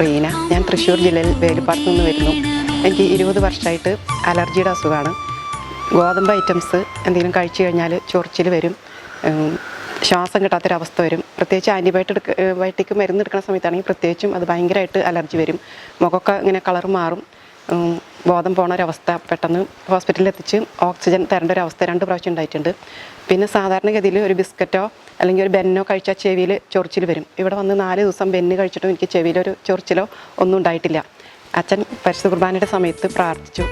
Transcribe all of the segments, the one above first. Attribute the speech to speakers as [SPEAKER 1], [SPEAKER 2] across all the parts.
[SPEAKER 1] റീന. ഞാൻ തൃശ്ശൂർ ജില്ലയിൽ വേലുപ്പാടത്ത് നിന്ന് വരുന്നു. എനിക്ക് ഇരുപത് വർഷമായിട്ട് അലർജിയുടെ അസുഖമാണ്. ഗോതമ്പ് ഐറ്റംസ് എന്തെങ്കിലും കഴിച്ചു കഴിഞ്ഞാൽ ചൊറിച്ചിൽ വരും. ശ്വാസം കിട്ടാത്തൊരവസ്ഥ വരും. പ്രത്യേകിച്ച് ആന്റിബയോട്ടിക് ബയോട്ടിക് മരുന്ന് എടുക്കുന്ന സമയത്താണെങ്കിൽ പ്രത്യേകിച്ചും അത് ഭയങ്കരമായിട്ട് അലർജി വരും. മുഖമൊക്കെ ഇങ്ങനെ കളർ മാറും. ബോധം പോണ ഒരവസ്ഥ പെട്ടെന്ന് ഹോസ്പിറ്റലിൽ എത്തിച്ച് ഓക്സിജൻ തരേണ്ട ഒരു അവസ്ഥ രണ്ട് പ്രാവശ്യം ഉണ്ടായിട്ടുണ്ട്. പിന്നെ സാധാരണഗതിയിൽ ഒരു ബിസ്ക്കറ്റോ അല്ലെങ്കിൽ ഒരു ബെന്നോ കഴിച്ചാൽ ചെവിയിൽ ചൊറിച്ചിൽ വരും. ഇവിടെ വന്ന് നാല് ദിവസം ബെന്ന് കഴിച്ചിട്ടും എനിക്ക് ചെവിയിലൊരു ചൊറിച്ചിലോ ഒന്നും ഉണ്ടായിട്ടില്ല. അച്ഛൻ പരിശുദ്ധ കുർബാനയുടെ സമയത്ത് പ്രാർത്ഥിച്ചു.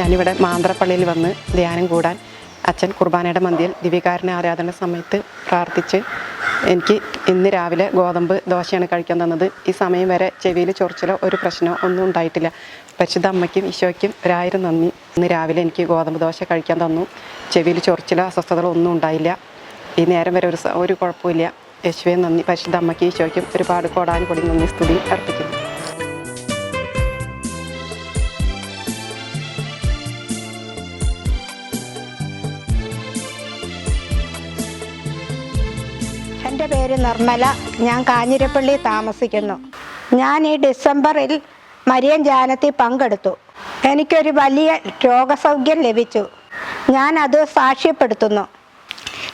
[SPEAKER 1] ഞാനിവിടെ മാന്ത്രപ്പള്ളിയിൽ വന്ന് ധ്യാനം കൂടാൻ അച്ഛൻ കുർബാനയുടെ മന്തിയിൽ ദിവ്യകാരനെ ആരാധന സമയത്ത് പ്രാർത്ഥിച്ച് എനിക്ക് ഇന്ന് രാവിലെ ഗോതമ്പ് ദോശയാണ് കഴിക്കാൻ തന്നത്. ഈ സമയം വരെ ചെവിയിൽ ചൊറിച്ചിലോ ഒരു പ്രശ്നമോ ഒന്നും ഉണ്ടായിട്ടില്ല. പരിശുദ്ധ അമ്മയ്ക്കും ഈശോയ്ക്കും ഒരായിരം നന്ദി. ഇന്ന് രാവിലെ എനിക്ക് ഗോതമ്പ് ദോശ കഴിക്കാൻ തന്നു. ചെവിയിൽ ചൊറിച്ചിലോ അസ്വസ്ഥതകളോ ഒന്നും ഉണ്ടായില്ല. ഈ നേരം വരെ ഒരു ഒരു കുഴപ്പമില്ല യേശുവെ നന്ദി. പരിശുദ്ധ അമ്മയ്ക്കും ഈശോയ്ക്കും ഒരുപാട് കോടാൻ കൊടി നന്ദി. സ്തുതി അർപ്പിക്കുന്നു.
[SPEAKER 2] പേര് നിർമ്മല. ഞാൻ കാഞ്ഞിരപ്പള്ളി താമസിക്കുന്നു. ഞാൻ ഈ ഡിസംബറിൽ മരിയൻ ജാനത്തിൽ പങ്കെടുത്തു. എനിക്കൊരു വലിയ രോഗസൗഖ്യം ലഭിച്ചു. ഞാൻ അത് സാക്ഷ്യപ്പെടുത്തുന്നു.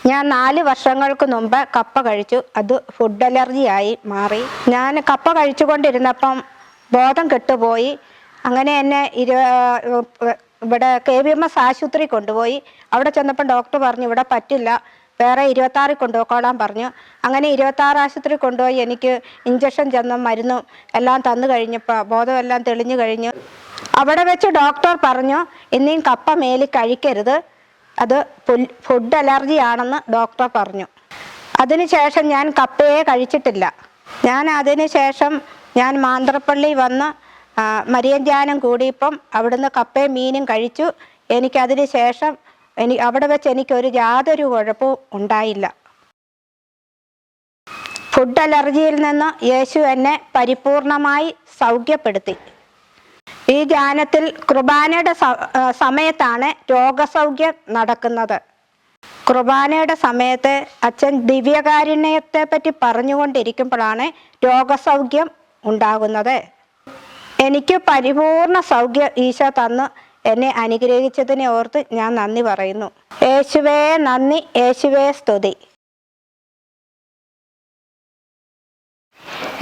[SPEAKER 2] ഞാൻ നാല് വർഷങ്ങൾക്ക് മുമ്പ് കപ്പ കഴിച്ചു. അത് ഫുഡ് അലർജി ആയി മാറി. ഞാൻ കപ്പ കഴിച്ചുകൊണ്ടിരുന്നപ്പം ബോധം കെട്ടുപോയി. അങ്ങനെ എന്നെ ഇരു ഇവിടെ കെ വി എം എസ് ആശുപത്രി കൊണ്ടുപോയി. അവിടെ ചെന്നപ്പോൾ ഡോക്ടർ പറഞ്ഞു ഇവിടെ പറ്റില്ല. വേറെ ഇരുപത്താറിൽ കൊണ്ടുപോയിക്കോളാൻ പറഞ്ഞു. അങ്ങനെ ഇരുപത്താറ് ആശുപത്രി കൊണ്ടുപോയി എനിക്ക് ഇഞ്ചക്ഷൻ ചെന്നും മരുന്നും എല്ലാം തന്നു കഴിഞ്ഞപ്പോൾ ബോധമെല്ലാം തെളിഞ്ഞു കഴിഞ്ഞു. അവിടെ വെച്ച് ഡോക്ടർ പറഞ്ഞു ഇനിയും കപ്പ മേലിൽ കഴിക്കരുത്. അത് ഫുഡ് അലർജി ആണെന്ന് ഡോക്ടർ പറഞ്ഞു. അതിനുശേഷം ഞാൻ കപ്പയെ കഴിച്ചിട്ടില്ല. ഞാൻ അതിനുശേഷം ഞാൻ മാന്ത്രപ്പള്ളി വന്ന് മരിയൻ ധ്യാനം കൂടിയപ്പം അവിടുന്ന് കപ്പയും മീനും കഴിച്ചു. എനിക്കതിന് ശേഷം എനി അവിടെ വെച്ച് എനിക്കൊരു യാതൊരു കുഴപ്പവും ഉണ്ടായില്ല. ഫുഡ് അലർജിയിൽ നിന്ന് യേശു എന്നെ പരിപൂർണമായി സൗഖ്യപ്പെടുത്തി. ഈ ധ്യാനത്തിൽ കുർബാനയുടെ സമയത്താണ് രോഗസൗഖ്യം നടക്കുന്നത്. കുർബാനയുടെ സമയത്ത് അച്ഛൻ ദിവ്യകാരുണ്യത്തെ പറ്റി പറഞ്ഞുകൊണ്ടിരിക്കുമ്പോഴാണ് രോഗസൗഖ്യം ഉണ്ടാകുന്നത്. എനിക്ക് പരിപൂർണ സൗഖ്യം ഈശോ തന്ന് എന്നെ അനുഗ്രഹിച്ചതിനെ ഓർത്ത് ഞാൻ നന്ദി പറയുന്നു. യേശുവേ നന്ദി. യേശുവേ സ്തുതി.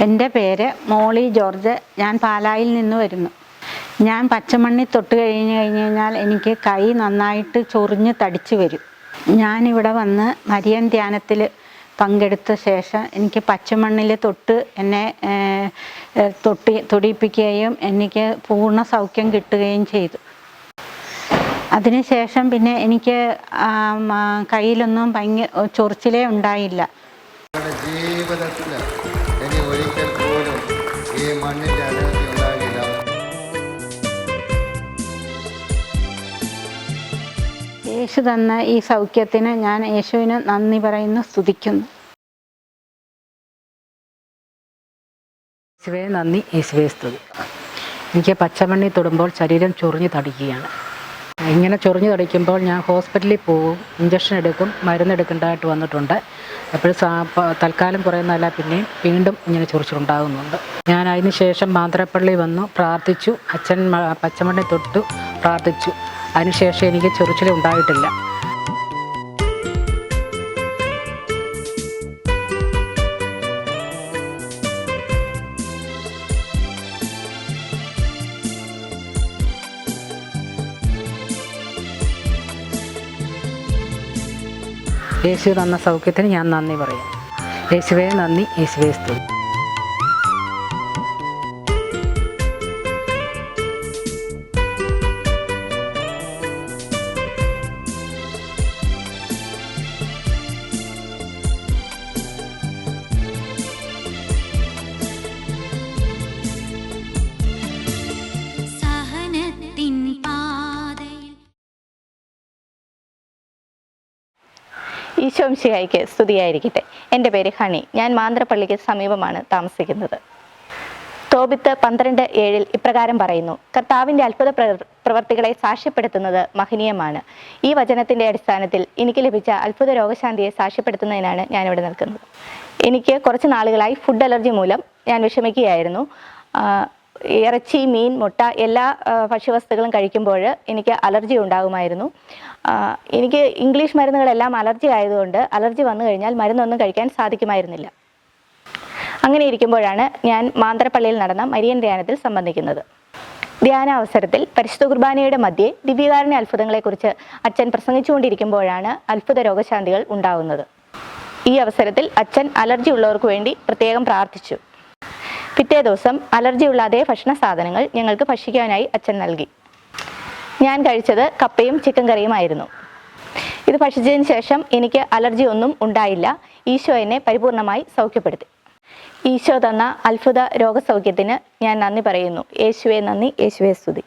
[SPEAKER 3] എന്റെ പേര് മോളി ജോർജ്. ഞാൻ പാലായിൽ നിന്ന് വരുന്നു. ഞാൻ പച്ചമണ്ണി തൊട്ട് കഴിഞ്ഞ് കഴിഞ്ഞ് കഴിഞ്ഞാൽ എനിക്ക് കൈ നന്നായിട്ട് ചൊറിഞ്ഞ് തടിച്ചു വരും. ഞാനിവിടെ വന്ന് മരിയൻ ധ്യാനത്തിൽ പങ്കെടുത്ത ശേഷം എനിക്ക് പച്ചമണ്ണിൽ തൊട്ട് എന്നെ തൊട്ടി തൊടിയിപ്പിക്കുകയും എനിക്ക് പൂർണ സൗഖ്യം കിട്ടുകയും ചെയ്തു. അതിനുശേഷം പിന്നെ എനിക്ക് കയ്യിലൊന്നും ഭയങ്കര ചൊറിച്ചിലേ ഉണ്ടായില്ല.
[SPEAKER 4] ഞങ്ങളുടെ ജീവിതത്തിൽ ഇനി ഒരിക്കൽ പോലും ഈ മണ്ണിന്റെ അനർജി ഉണ്ടാകില്ല.
[SPEAKER 3] യേശു തന്ന ഈ സൗഖ്യത്തിന് ഞാൻ യേശുവിന് നന്ദി പറയുന്നു സ്തുതിക്കുന്നു.
[SPEAKER 5] യേശുവേ നന്ദി. യേശുവേ സ്തുതി. എനിക്ക് പച്ചമണ്ണി തൊടുമ്പോൾ ശരീരം ചൊറിഞ്ഞ് തടിക്കുകയാണ്. ഇങ്ങനെ ചൊറിഞ്ഞു തടിക്കുമ്പോൾ ഞാൻ ഹോസ്പിറ്റലിൽ പോകും. ഇഞ്ചക്ഷൻ എടുക്കും മരുന്ന് എടുക്കേണ്ടതായിട്ട് വന്നിട്ടുണ്ട്. അപ്പോൾ തൽക്കാലം കുറയുന്നതല്ല പിന്നെയും വീണ്ടും ഇങ്ങനെ ചൊറിച്ചിലുണ്ടാകുന്നുണ്ട്. ഞാൻ അതിന് ശേഷം മാന്ത്രപ്പള്ളി വന്നു പ്രാർത്ഥിച്ചു. അച്ഛൻ പച്ചമണ്ണി തൊട്ടു പ്രാർത്ഥിച്ചു. അതിനുശേഷം എനിക്ക് ചൊറിച്ചിൽ യേശു തന്ന സൗഖ്യത്തിന് ഞാൻ നന്ദി പറയാം. യേശുവേ നന്ദി. യേശുവേ സ്തുതി.
[SPEAKER 6] ഈശോംശിഹായിക്ക് സ്തുതിയായിരിക്കട്ടെ. എന്റെ പേര് ഹണി. ഞാൻ മാന്ത്രപ്പള്ളിക്ക് സമീപമാണ് താമസിക്കുന്നത്. തോബിത്ത് പന്ത്രണ്ട് ഏഴിൽ ഇപ്രകാരം പറയുന്നു കർത്താവിന്റെ അത്ഭുത പ്രവർ- പ്രവർത്തികളെ സാക്ഷ്യപ്പെടുത്തുന്നത് മഹനീയമാണ്. ഈ വചനത്തിന്റെ അടിസ്ഥാനത്തിൽ എനിക്ക് ലഭിച്ച അത്ഭുത രോഗശാന്തിയെ സാക്ഷ്യപ്പെടുത്തുന്നതിനാണ് ഞാനിവിടെ നിൽക്കുന്നത്. എനിക്ക് കുറച്ച് നാളുകളായി ഫുഡ് അലർജി മൂലം ഞാൻ വിഷമിക്കുകയായിരുന്നു. ഇറച്ചി മീൻ മുട്ട എല്ലാ ഭക്ഷ്യവസ്തുക്കളും കഴിക്കുമ്പോൾ എനിക്ക് അലർജി ഉണ്ടാകുമായിരുന്നു. എനിക്ക് ഇംഗ്ലീഷ് മരുന്നുകളെല്ലാം അലർജി ആയതുകൊണ്ട് അലർജി വന്നു കഴിഞ്ഞാൽ മരുന്നൊന്നും കഴിക്കാൻ സാധിക്കുമായിരുന്നില്ല. അങ്ങനെ ഇരിക്കുമ്പോഴാണ് ഞാൻ മാന്തരപ്പള്ളിയിൽ നടന്ന മരിയൻ ധ്യാനത്തിൽ സംബന്ധിക്കുന്നത്. ധ്യാന അവസരത്തിൽ പരിശുദ്ധ കുർബാനയുടെ മധ്യേ ദിവ്യകാരുണ്യ അത്ഭുതങ്ങളെക്കുറിച്ച് അച്ഛൻ പ്രസംഗിച്ചുകൊണ്ടിരിക്കുമ്പോഴാണ് അത്ഭുത രോഗശാന്തികൾ ഉണ്ടാകുന്നത്. ഈ അവസരത്തിൽ അച്ഛൻ അലർജി ഉള്ളവർക്ക് വേണ്ടി പ്രത്യേകം പ്രാർത്ഥിച്ചു. പിറ്റേ ദിവസം അലർജിയുള്ള അതേ ഭക്ഷണ സാധനങ്ങൾ ഞങ്ങൾക്ക് ഭക്ഷിക്കാനായി അച്ഛൻ നൽകി. ഞാൻ കഴിച്ചത് കപ്പയും ചിക്കൻ കറിയുമായിരുന്നു ഇത് ഭക്ഷിച്ചതിന് ശേഷം എനിക്ക് അലർജി ഒന്നും ഉണ്ടായില്ല. ഈശോ എന്നെ പരിപൂർണമായി സൗഖ്യപ്പെടുത്തി. ഈശോ തന്ന അത്ഭുത രോഗസൗഖ്യത്തിന് ഞാൻ നന്ദി പറയുന്നു. യേശുവെ നന്ദി. യേശുവെ സ്തുതി.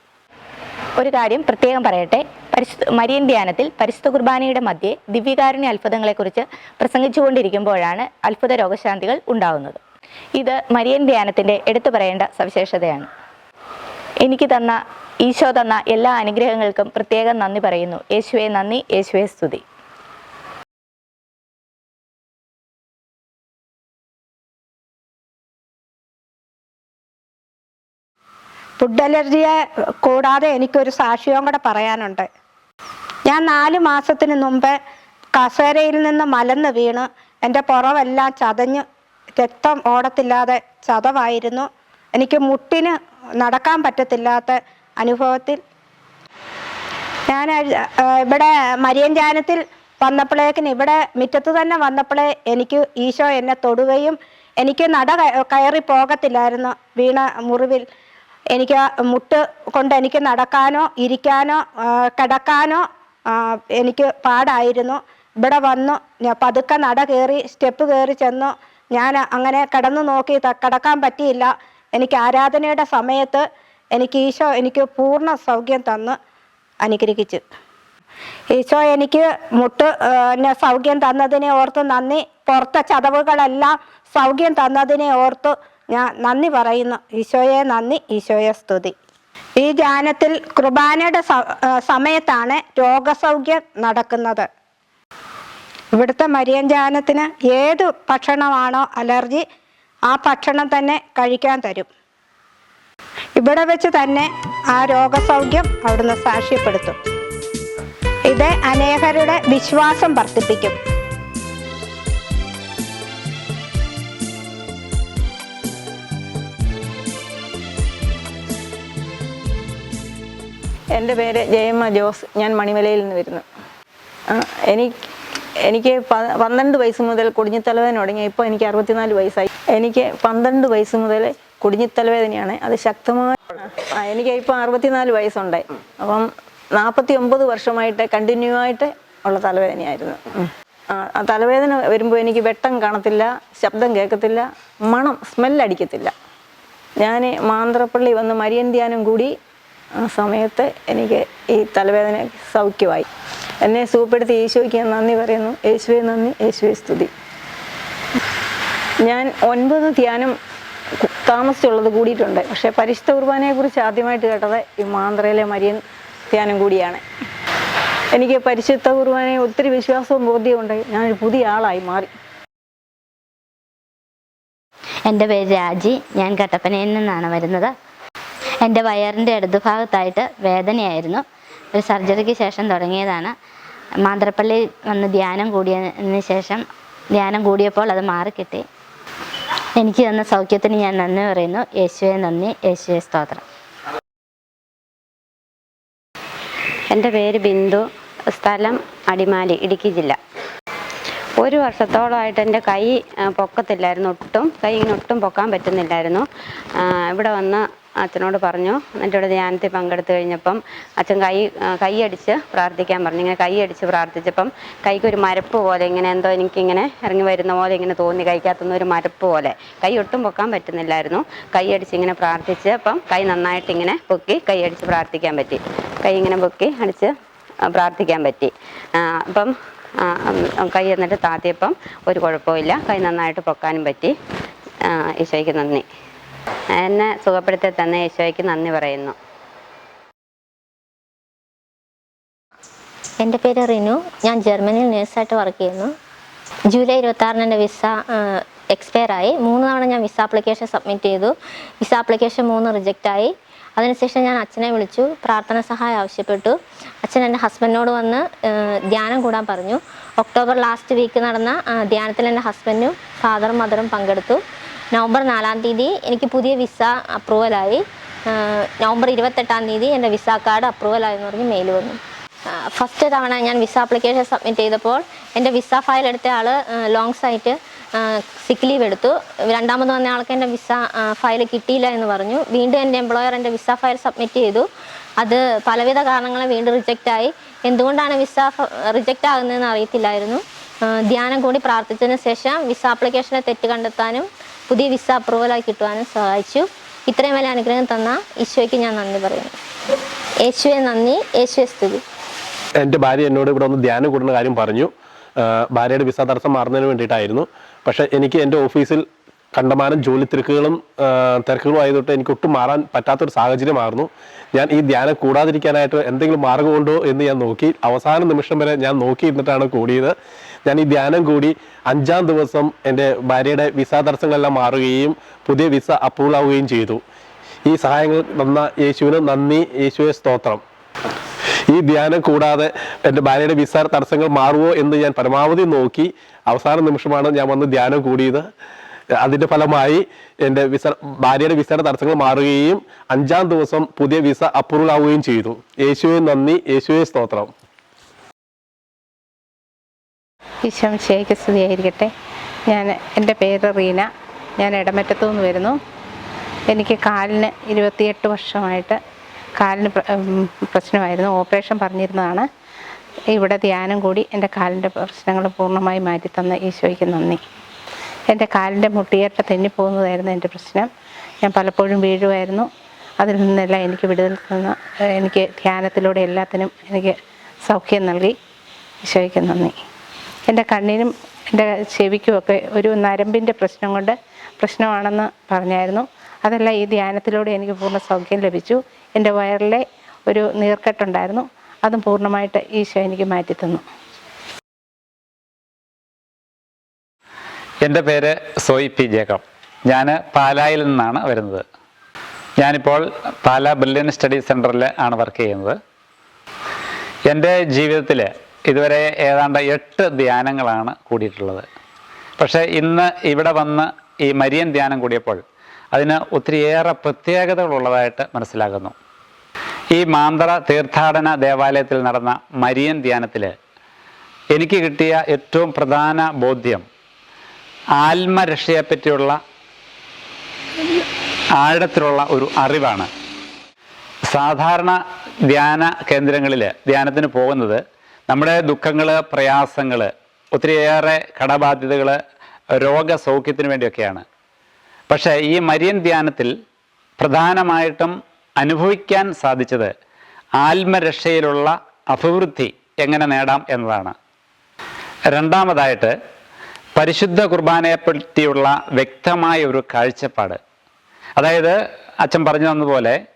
[SPEAKER 6] ഒരു കാര്യം പ്രത്യേകം പറയട്ടെ. പരിശുദ്ധ മരിയൻ ധ്യാനത്തിൽ പരിശുദ്ധ കുർബാനയുടെ മധ്യേ ദിവ്യകാരുണ്യ അത്ഭുതങ്ങളെക്കുറിച്ച് പ്രസംഗിച്ചുകൊണ്ടിരിക്കുമ്പോഴാണ് അത്ഭുത രോഗശാന്തികൾ ഉണ്ടാകുന്നത് ഇത് മരിയൻ ധ്യാനത്തിന്റെ എടുത്തു പറയേണ്ട സവിശേഷതയാണ്. എനിക്ക് തന്ന ഈശോ തന്ന എല്ലാ അനുഗ്രഹങ്ങൾക്കും പ്രത്യേകം നന്ദി പറയുന്നു. യേശുവെ നന്ദി. യേശുവെ സ്തുതി.
[SPEAKER 2] ഫുഡ് അലർജിയെ കൂടാതെ എനിക്കൊരു സാക്ഷ്യവും കൂടെ പറയാനുണ്ട്. ഞാൻ നാല് മാസത്തിന് മുമ്പ് കസേരയിൽ നിന്ന് മലന്ന് വീണ് എന്റെ പുറവെല്ലാം ചതഞ്ഞ് രക്തം ഓടത്തില്ലാതെ ചതവായിരുന്നു. എനിക്ക് മുട്ടിന് നടക്കാൻ പറ്റത്തില്ലാത്ത അനുഭവത്തിൽ. ഞാൻ ഇവിടെ മരിയൻ ജാനത്തിൽ വന്നപ്പോഴേക്കിന് ഇവിടെ മുറ്റത്ത് തന്നെ വന്നപ്പോഴേ എനിക്ക് ഈശോ എന്നെ തൊടുകയും എനിക്ക് നട കയറി പോകത്തില്ലായിരുന്നു വീണ മുറിവിൽ. എനിക്ക് മുട്ട് കൊണ്ട് എനിക്ക് നടക്കാനോ ഇരിക്കാനോ കിടക്കാനോ എനിക്ക് പാടായിരുന്നു. ഇവിടെ വന്നു ഞാൻ പതുക്കെ നട കയറി സ്റ്റെപ്പ് കയറി ചെന്നു. ഞാൻ അങ്ങനെ കിടന്നു നോക്കി കടക്കാൻ പറ്റിയില്ല. എനിക്ക് ആരാധനയുടെ സമയത്ത് എനിക്ക് ഈശോ എനിക്ക് പൂർണ സൗഖ്യം തന്ന് അനുഗ്രഹിച്ചു. ഈശോ എനിക്ക് മുട്ട് എന്നെ സൗഖ്യം തന്നതിനെ ഓർത്ത് നന്ദി. പുറത്തെ ചതവുകളെല്ലാം സൗഖ്യം തന്നതിനെ ഓർത്ത് ഞാൻ നന്ദി പറയുന്നു. ഈശോയെ നന്ദി ഈശോയെ സ്തുതി. ഈ ധ്യാനത്തിൽ കുർബാനയുടെ സമയത്താണ് രോഗസൗഖ്യം നടക്കുന്നത്. ഇവിടുത്തെ മരിയഞ്ചാനത്തിന് ഏത് ഭക്ഷണമാണോ അലർജി ആ ഭക്ഷണം തന്നെ കഴിക്കാൻ തരും. ഇവിടെ വെച്ച് തന്നെ ആ രോഗസൗഖ്യം അവിടുന്ന് സാക്ഷ്യപ്പെടുത്തും. ഇത് അനേകരുടെ വിശ്വാസം വർദ്ധിപ്പിക്കും.
[SPEAKER 7] എന്റെ പേര് ജയമ്മ ജോസ്. ഞാൻ മണിമലയിൽ നിന്ന് വരുന്നു. എനിക്ക് എനിക്ക് പന്ത്രണ്ട് വയസ്സ് മുതൽ കുടിഞ്ഞിത്തലവേദന തുടങ്ങി ഇപ്പോൾ എനിക്ക് അറുപത്തിനാല് വയസ്സായി. എനിക്ക് പന്ത്രണ്ട് വയസ്സ് മുതൽ കുടിഞ്ഞിത്തലവേദനയാണ് അത് ശക്തമായ എനിക്ക് ഇപ്പോൾ അറുപത്തിനാല് വയസ്സുണ്ട്. അപ്പം നാൽപ്പത്തി ഒമ്പത് വർഷമായിട്ട് കണ്ടിന്യൂ ആയിട്ട് ഉള്ള തലവേദനയായിരുന്നു. ആ തലവേദന വരുമ്പോൾ എനിക്ക് വെട്ടം കാണത്തില്ല ശബ്ദം കേൾക്കത്തില്ല മണം സ്മെല്ലടിക്കത്തില്ല ഞാൻ മാന്ത്രപ്പള്ളി വന്ന് മരിയൻ ധ്യാനം കൂടി ആ സമയത്ത് എനിക്ക് ഈ തലവേദന സൗഖ്യമായി. എന്നെ സൂപ്പെടുത്തി ഈശോയ്ക്ക് നന്ദി പറയുന്നു. യേശുവെ നന്ദി. യേശുവെ സ്തുതി. ഞാൻ ഒൻപത് ധ്യാനം താമസിച്ചുള്ളത് കൂടിയിട്ടുണ്ട്. പക്ഷേ പരിശുദ്ധ കുർബാനയെക്കുറിച്ച് ആദ്യമായിട്ട് കേട്ടത് ഈ മാന്ത്രയിലെ മരിയൻ ധ്യാനം കൂടിയാണ്. എനിക്ക് പരിശുദ്ധ കുർബാനയെ ഒത്തിരി വിശ്വാസവും ബോധ്യമുണ്ട് ഞാനൊരു പുതിയ ആളായി മാറി.
[SPEAKER 8] എന്റെ പേര് രാജി. ഞാൻ കട്ടപ്പനയിൽ നിന്നാണ് വരുന്നത്. എന്റെ വയറിന്റെ ഇടതുഭാഗത്തായിട്ട് വേദനയായിരുന്നു. ഒരു സർജറിക്ക് ശേഷം തുടങ്ങിയതാണ്. മാന്ത്രപ്പള്ളി വന്ന് ധ്യാനം കൂടിയതിന് ശേഷം ധ്യാനം കൂടിയപ്പോൾ അത് മാറിക്കിട്ടി എനിക്ക് തന്ന സൗഖ്യത്തിന് ഞാൻ നന്ദി പറയുന്നു. യേശുവെ നന്ദി. യേശുവെ സ്തോത്രം.
[SPEAKER 9] എന്റെ പേര് ബിന്ദു. സ്ഥലം അടിമാലി ഇടുക്കി ജില്ല. ഒരു വർഷത്തോളമായിട്ട് എന്റെ കൈ പൊക്കത്തില്ലായിരുന്നു. ഒട്ടും കൈ ഇങ്ങനെ ഒട്ടും പൊക്കാൻ പറ്റുന്നില്ലായിരുന്നു. ഇവിടെ വന്ന് അച്ഛനോട് പറഞ്ഞു. എന്നിട്ട് ധ്യാനത്തിൽ പങ്കെടുത്തു കഴിഞ്ഞപ്പം അച്ഛൻ കൈ കൈയടിച്ച് പ്രാർത്ഥിക്കാൻ പറഞ്ഞു. ഇങ്ങനെ കൈയടിച്ച് പ്രാർത്ഥിച്ചപ്പം കൈക്കൊരു മരപ്പ് പോലെ ഇങ്ങനെ എന്തോ എനിക്കിങ്ങനെ ഇറങ്ങി വരുന്ന പോലെ ഇങ്ങനെ തോന്നി കൈക്കകത്തുനിന്ന് ഒരു മരപ്പ് പോലെ. കൈ ഒട്ടും പൊക്കാൻ പറ്റുന്നില്ലായിരുന്നു. കൈയടിച്ച് ഇങ്ങനെ പ്രാർത്ഥിച്ച് അപ്പം കൈ നന്നായിട്ട് ഇങ്ങനെ പൊക്കി കൈയടിച്ച് പ്രാർത്ഥിക്കാൻ പറ്റി. കൈ ഇങ്ങനെ പൊക്കി അടിച്ച് പ്രാർത്ഥിക്കാൻ പറ്റി. അപ്പം കൈ എന്നിട്ട് താത്തിയപ്പം ഒരു കുഴപ്പമില്ല കൈ നന്നായിട്ട് പൊക്കാനും പറ്റി. ഈശോയ്ക്ക് നന്ദി. എന്നെ സുഖപ്പെടുത്തി തന്ന യേശോയ്ക്ക് നന്ദി പറയുന്നു.
[SPEAKER 10] എന്റെ പേര് റിനു. ഞാൻ ജർമ്മനിയിൽ നേഴ്സായിട്ട് വർക്ക് ചെയ്യുന്നു. ജൂലൈ ഇരുപത്തി ആറിന് എന്റെ വിസ എക്സ്പയർ ആയി. മൂന്ന് തവണ ഞാൻ വിസ ആപ്ലിക്കേഷൻ സബ്മിറ്റ് ചെയ്തു. വിസ ആപ്ലിക്കേഷൻ മൂന്ന് റിജക്റ്റ് ആയി. അതിനുശേഷം ഞാൻ അച്ഛനെ വിളിച്ചു. പ്രാർത്ഥന സഹായം ആവശ്യപ്പെട്ടു. അച്ഛൻ എന്റെ ഹസ്ബൻഡിനോട് വന്ന് ധ്യാനം കൂടാൻ പറഞ്ഞു. ഒക്ടോബർ ലാസ്റ്റ് വീക്ക് നടന്ന ധ്യാനത്തിൽ എന്റെ ഹസ്ബൻഡും ഫാദറും മദറും പങ്കെടുത്തു. നവംബർ നാലാം തീയതി എനിക്ക് പുതിയ വിസ അപ്രൂവലായി നവംബർ ഇരുപത്തെട്ടാം തീയതി എന്റെ വിസ കാർഡ് അപ്രൂവലായെന്ന് പറഞ്ഞ് മെയിൽ വന്നു. ഫസ്റ്റ് തവണ ഞാൻ വിസ ആപ്ലിക്കേഷൻ സബ്മിറ്റ് ചെയ്തപ്പോൾ എന്റെ വിസ ഫയൽ എടുത്ത ആൾ ലോങ് സൈറ്റ് സിക്ക് ലീവ് എടുത്തു. രണ്ടാമത് വന്ന ആൾക്ക് എന്റെ വിസ ഫയൽ കിട്ടിയില്ല എന്ന് പറഞ്ഞു. വീണ്ടും എന്റെ എംപ്ലോയർ എന്റെ വിസ ഫയൽ സബ്മിറ്റ് ചെയ്തു. അത് പലവിധ കാരണങ്ങളെ വീണ്ടും റിജക്റ്റ് ആയി. എന്തുകൊണ്ടാണ് വിസ റിജക്റ്റ് ആകുന്നതെന്ന് അറിയത്തില്ലായിരുന്നു. ധ്യാനം കൂടി പ്രാർത്ഥിച്ചതിന് ശേഷം വിസ ആപ്ലിക്കേഷനെ തെറ്റ് കണ്ടെത്താനും പുതിയ വിസ അപ്രൂവലായി കിട്ടുവാനും സഹായിച്ചു. ഇത്രയും വലിയ അനുഗ്രഹം തന്ന ഈശോയ്ക്ക് ഞാൻ നന്ദി പറയുന്നു. യേശുവെ നന്ദി. യേശുവെ സ്തുതി.
[SPEAKER 11] എന്റെ ഭാര്യ എന്നോട് ഇവിടെ ഒന്ന് ധ്യാനം കൂടുന്ന കാര്യം പറഞ്ഞു. ഭാര്യയുടെ വിസ തടസ്സം മാറുന്നതിന് വേണ്ടിയിട്ടായിരുന്നു. പക്ഷെ എനിക്ക് എന്റെ ഓഫീസിൽ കണ്ടമാനം ജോലി തിരക്കുകളും തിരക്കുകളും ആയതൊട്ട് എനിക്ക് ഒട്ടും മാറാൻ പറ്റാത്തൊരു സാഹചര്യമായിരുന്നു. ഞാൻ ഈ ധ്യാനം കൂടാതിരിക്കാനായിട്ട് എന്തെങ്കിലും മാർഗമുണ്ടോ എന്ന് ഞാൻ നോക്കി അവസാന നിമിഷം വരെ ഞാൻ നോക്കിയിരുന്നിട്ടാണ് കൂടിയത്. ഞാൻ ഈ ധ്യാനം കൂടി അഞ്ചാം ദിവസം എന്റെ ഭാര്യയുടെ വിസ തടസ്സങ്ങളെല്ലാം മാറുകയും പുതിയ വിസ അപ്രൂവൽ ആവുകയും ചെയ്തു. ഈ സഹായങ്ങൾ തന്ന യേശുവിന് നന്ദി യേശുവെ സ്തോത്രം. ഈ ധ്യാനം കൂടാതെ എന്റെ ഭാര്യയുടെ വിസ തടസ്സങ്ങൾ മാറുമോ എന്ന് ഞാൻ പരമാവധി നോക്കി അവസാന നിമിഷമാണ് ഞാൻ വന്ന് ധ്യാനം കൂടിയത്. അതിന്റെ ഫലമായി എന്റെ വിസ ഭാര്യയുടെ വിസയുടെ തടസ്സങ്ങൾ മാറുകയും അഞ്ചാം ദിവസം പുതിയ വിസ അപ്രൂവൽ ആവുകയും ചെയ്തു. യേശുവെ നന്ദി യേശുവെ സ്തോത്രം.
[SPEAKER 2] ഈശോം ശേഖ സ്തുതിയായിരിക്കട്ടെ. ഞാൻ എന്റെ പേര് റീന. ഞാൻ ഇടമറ്റത്തു നിന്ന് വരുന്നു. എനിക്ക് കാലിന് ഇരുപത്തിയെട്ട് വർഷമായിട്ട് കാലിന് പ്രശ്നമായിരുന്നു. ഓപ്പറേഷൻ പറഞ്ഞിരുന്നതാണ്. ഇവിടെ ധ്യാനം കൂടി എന്റെ കാലിന്റെ പ്രശ്നങ്ങൾ പൂർണമായി മാറ്റിത്തന്ന ഈശോയ്ക്ക് നന്ദി. എന്റെ കാലിന്റെ മുട്ടിയേറ്റ തെന്നിപ്പോകുന്നതായിരുന്നു എന്റെ പ്രശ്നം. ഞാൻ പലപ്പോഴും വീഴുമായിരുന്നു. അതിൽ നിന്നെല്ലാം എനിക്ക് വിടുതൽ തന്ന എനിക്ക് ധ്യാനത്തിലൂടെ എല്ലാത്തിനും എനിക്ക് സൗഖ്യം നൽകി. ഈശോയ്ക്ക് നന്ദി. എന്റെ കണ്ണിനും എന്റെ ചെവിക്കുമൊക്കെ ഒരു നരമ്പിന്റെ പ്രശ്നം കൊണ്ട് പ്രശ്നമാണെന്ന് പറഞ്ഞായിരുന്നു. അതല്ല ഈ ധ്യാനത്തിലൂടെ എനിക്ക് പൂർണ സൗഖ്യം ലഭിച്ചു. എന്റെ വയറിലെ ഒരു നീർക്കെട്ടുണ്ടായിരുന്നു. അതും പൂർണമായിട്ട് ഈശോ എനിക്ക് മാറ്റിത്തന്നു.
[SPEAKER 12] എന്റെ പേര് സോയി പി ജേക്കബ്. ഞാൻ പാലായിൽ നിന്നാണ് വരുന്നത്. ഞാനിപ്പോൾ പാല ബ്രില്യൻ സ്റ്റഡി സെന്ററിൽ ആണ് വർക്ക് ചെയ്യുന്നത്. എന്റെ ജീവിതത്തിൽ ഇതുവരെ ഏതാണ്ട് എട്ട് ധ്യാനങ്ങളാണ് കൂടിയിട്ടുള്ളത്. പക്ഷേ ഇന്ന് ഇവിടെ വന്ന് ഈ മരിയൻ ധ്യാനം കൂടിയപ്പോൾ അതിന് ഒത്തിരിയേറെ പ്രത്യേകതകളുള്ളതായിട്ട് മനസ്സിലാകുന്നു. ഈ മാന്തറ തീർത്ഥാടന ദേവാലയത്തിൽ നടന്ന മരിയൻ ധ്യാനത്തിൽ എനിക്ക് കിട്ടിയ ഏറ്റവും പ്രധാന ബോധ്യം ആത്മരക്ഷയെപ്പറ്റിയുള്ള ആഴത്തിലുള്ള ഒരു അറിവാണ്. സാധാരണ ധ്യാന കേന്ദ്രങ്ങളിൽ ധ്യാനത്തിന് പോകുന്നത് നമ്മുടെ ദുഃഖങ്ങൾ പ്രയാസങ്ങൾ ഒത്തിരിയേറെ കടബാധ്യതകൾ രോഗസൗഖ്യത്തിന് വേണ്ടിയൊക്കെയാണ്. പക്ഷേ ഈ മരിയൻ ധ്യാനത്തിൽ പ്രധാനമായിട്ടും അനുഭവിക്കാൻ സാധിച്ചത് ആത്മരക്ഷയിലുള്ള അഭിവൃദ്ധി എങ്ങനെ നേടാം എന്നതാണ്. രണ്ടാമതായിട്ട് പരിശുദ്ധ കുർബാനയെപ്പറ്റിയുള്ള വ്യക്തമായ ഒരു കാഴ്ചപ്പാട്. അതായത് അച്ഛൻ പറഞ്ഞു തന്നതുപോലെ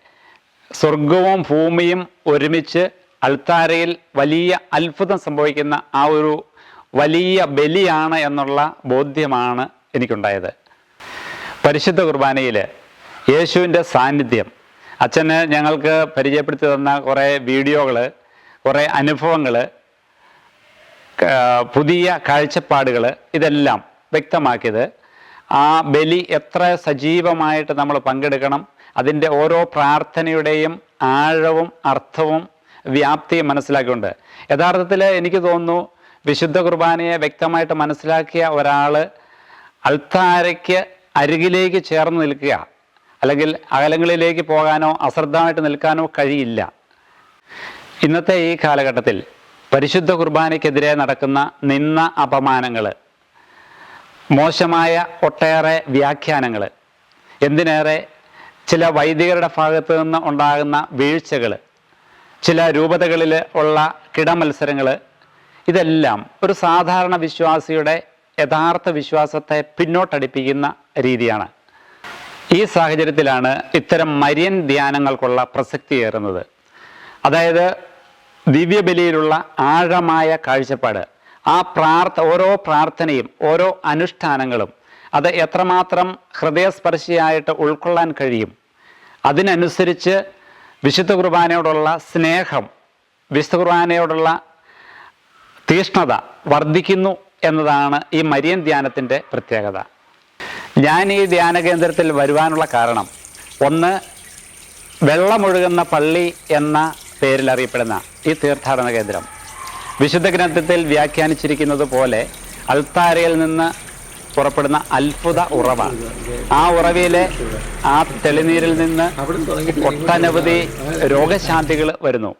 [SPEAKER 12] സ്വർഗവും ഭൂമിയും ഒരുമിച്ച് അൾത്താരയിൽ വലിയ അത്ഭുതം സംഭവിക്കുന്ന ആ ഒരു വലിയ ബലിയാണ് എന്നുള്ള ബോധ്യമാണ് എനിക്കുണ്ടായത്. പരിശുദ്ധ കുർബാനയിൽ യേശുവിന്റെ സാന്നിധ്യം. അച്ഛന് ഞങ്ങൾക്ക് പരിചയപ്പെടുത്തി തന്ന കുറേ വീഡിയോകൾ കുറേ അനുഭവങ്ങൾ പുതിയ കാഴ്ചപ്പാടുകൾ ഇതെല്ലാം വ്യക്തമാക്കിയത്. ആ ബലി എത്ര സജീവമായിട്ട് നമ്മൾ പങ്കെടുക്കണം അതിന്റെ ഓരോ പ്രാർത്ഥനയുടെയും ആഴവും അർത്ഥവും വ്യാപ്തിയും മനസ്സിലാക്കിക്കൊണ്ട്. യഥാർത്ഥത്തിൽ എനിക്ക് തോന്നുന്നു വിശുദ്ധ കുർബാനയെ വ്യക്തമായിട്ട് മനസ്സിലാക്കിയ ഒരാൾ അൾത്താരയ്ക്ക് അരികിലേക്ക് ചേർന്ന് നിൽക്കുക. അല്ലെങ്കിൽ അകലങ്ങളിലേക്ക് പോകാനോ അശ്രദ്ധമായിട്ട് നിൽക്കാനോ കഴിയില്ല. ഇന്നത്തെ ഈ കാലഘട്ടത്തിൽ പരിശുദ്ധ കുർബാനയ്ക്കെതിരെ നടക്കുന്ന നിന്ന അപമാനങ്ങൾ മോശമായ ഒട്ടേറെ വ്യാഖ്യാനങ്ങൾ എന്തിനേറെ ചില വൈദികരുടെ ഭാഗത്തു നിന്ന് ഉണ്ടാകുന്ന വീഴ്ചകൾ ചില രൂപതകളിൽ ഉള്ള കിടമത്സരങ്ങൾ ഇതെല്ലാം ഒരു സാധാരണ വിശ്വാസിയുടെ യഥാർത്ഥ വിശ്വാസത്തെ പിന്നോട്ടടിപ്പിക്കുന്ന രീതിയാണ്. ഈ സാഹചര്യത്തിലാണ് ഇത്തരം മരിയൻ ധ്യാനങ്ങൾക്കുള്ള പ്രസക്തി ഏറുന്നത്. അതായത് ദിവ്യബലിയിലുള്ള ആഴമായ കാഴ്ചപ്പാട് ആ പ്രാർത്ഥ ഓരോ പ്രാർത്ഥനയും ഓരോ അനുഷ്ഠാനങ്ങളും അത് എത്രമാത്രം ഹൃദയസ്പർശിയായിട്ട് ഉൾക്കൊള്ളാൻ കഴിയും. അതിനനുസരിച്ച് വിശുദ്ധ കുർബാനയോടുള്ള സ്നേഹം വിശുദ്ധ കുർബാനയോടുള്ള തീഷ്ണത വർദ്ധിക്കുന്നു എന്നതാണ് ഈ മരിയൻ ധ്യാനത്തിന്റെ പ്രത്യേകത. ഞാൻ ഈ ധ്യാന കേന്ദ്രത്തിൽ വരുവാനുള്ള കാരണം ഒന്ന് വെള്ളമൊഴുകുന്ന പള്ളി എന്ന പേരിൽ അറിയപ്പെടുന്ന ഈ തീർത്ഥാടന കേന്ദ്രം. വിശുദ്ധ ഗ്രന്ഥത്തിൽ വ്യാഖ്യാനിച്ചിരിക്കുന്നത് പോലെ അൾത്താരയിൽ നിന്ന് പുറപ്പെടുന്ന അത്ഭുത ഉറവാണ് ആ ഉറവയിലെ ആ തെളിനീരിൽ നിന്ന് ഒട്ടനവധി രോഗശാന്തികൾ വരുന്നു.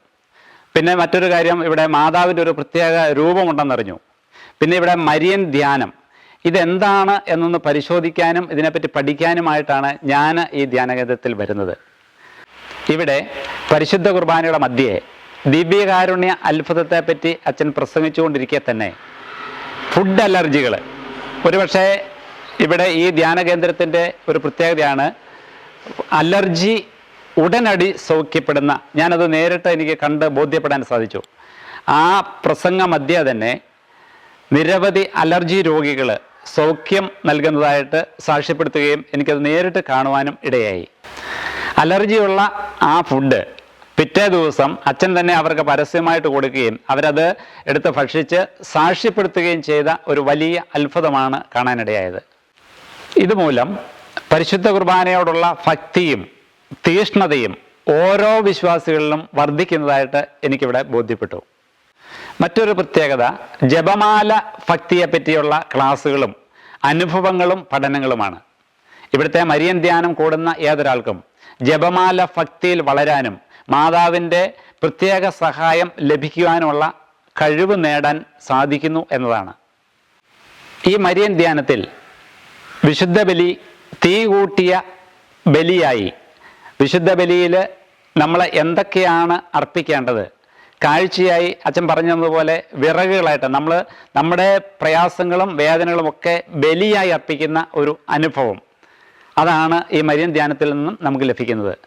[SPEAKER 12] പിന്നെ മറ്റൊരു കാര്യം ഇവിടെ മാതാവിന്റെ ഒരു പ്രത്യേക രൂപമുണ്ടെന്നറിഞ്ഞു. പിന്നെ ഇവിടെ മരിയൻ ധ്യാനം. ഇതെന്താണ് എന്നൊന്ന് പരിശോധിക്കാനും ഇതിനെപ്പറ്റി പഠിക്കാനുമായിട്ടാണ് ഞാൻ ഈ ധ്യാനകേന്ദ്രത്തിൽ വരുന്നത്. ഇവിടെ പരിശുദ്ധ കുർബാനയുടെ മധ്യേ ദിവ്യകാരുണ്യ അത്ഭുതത്തെപ്പറ്റി അച്ഛൻ പ്രസംഗിച്ചുകൊണ്ടിരിക്കെ തന്നെ. ഫുഡ് അലർജികൾ ഒരുപക്ഷെ ഇവിടെ ഈ ധ്യാന കേന്ദ്രത്തിന്റെ ഒരു പ്രത്യേകതയാണ് അലർജി ഉടനടി സൗഖ്യപ്പെടുന്ന ഞാനത് നേരിട്ട് എനിക്ക് കണ്ട് ബോധ്യപ്പെടാൻ സാധിച്ചു. ആ പ്രസംഗ മധ്യ തന്നെ നിരവധി അലർജി രോഗികൾ സൗഖ്യം നൽകുന്നതായിട്ട് സാക്ഷ്യപ്പെടുത്തുകയും എനിക്കത് നേരിട്ട് കാണുവാനും ഇടയായി. അലർജിയുള്ള ആ ഫുഡ് പിറ്റേ ദിവസം അച്ഛൻ തന്നെ അവർക്ക് പരസ്യമായിട്ട് കൊടുക്കുകയും അവരത് എടുത്ത് ഭക്ഷിച്ച് സാക്ഷ്യപ്പെടുത്തുകയും ചെയ്ത ഒരു വലിയ അത്ഭുതമാണ് കാണാനിടയായത്. ഇതുമൂലം പരിശുദ്ധ കുർബാനയോടുള്ള ഭക്തിയും തീഷ്ണതയും ഓരോ വിശ്വാസികളിലും വർദ്ധിക്കുന്നതായിട്ട് എനിക്കിവിടെ ബോധ്യപ്പെട്ടു. മറ്റൊരു പ്രത്യേകത ജപമാല ഭക്തിയെ പറ്റിയുള്ള ക്ലാസ്സുകളും അനുഭവങ്ങളും പഠനങ്ങളുമാണ്. ഇവിടുത്തെ മരിയൻ ധ്യാനം കൂടുന്ന ഏതൊരാൾക്കും ജപമാല ഭക്തിയിൽ വളരാനും മാതാവിന്റെ പ്രത്യേക സഹായം ലഭിക്കുവാനുള്ള കഴിവ് നേടാൻ സാധിക്കുന്നു എന്നതാണ്. ഈ മരിയൻ ധ്യാനത്തിൽ വിശുദ്ധ ബലി തീ കൂട്ടിയ ബലിയായി. വിശുദ്ധ ബലിയിൽ നമ്മൾ എന്തൊക്കെയാണ് അർപ്പിക്കേണ്ടത്? കാഴ്ചയായി അച്ഛൻ പറഞ്ഞതുപോലെ വിറകുകളായിട്ട് നമ്മൾ നമ്മുടെ പ്രയാസങ്ങളും വേദനകളും ഒക്കെ ബലിയായി അർപ്പിക്കുന്ന ഒരു അനുഭവം. അതാണ് ഈ മരിയൻ ധ്യാനത്തിൽ നിന്നും നമുക്ക് ലഭിക്കുന്നത്.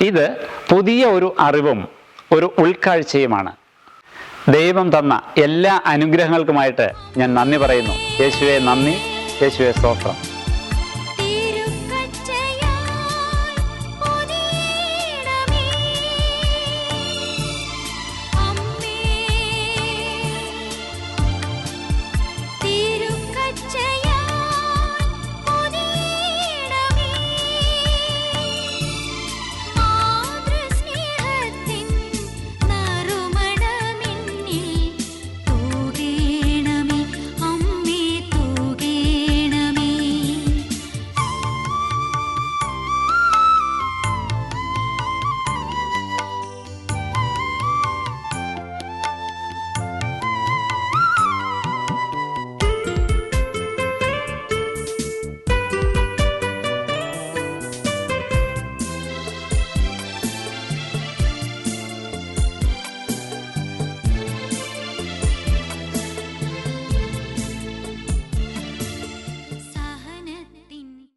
[SPEAKER 12] ഇത് പുതിയ ഒരു അറിവും ഒരു ഉൾക്കാഴ്ചയുമാണ്. ദൈവം തന്ന എല്ലാ അനുഗ്രഹങ്ങൾക്കുമായിട്ട് ഞാൻ നന്ദി പറയുന്നു. യേശുവെ നന്ദി യേശുവെ സ്തോത്രം.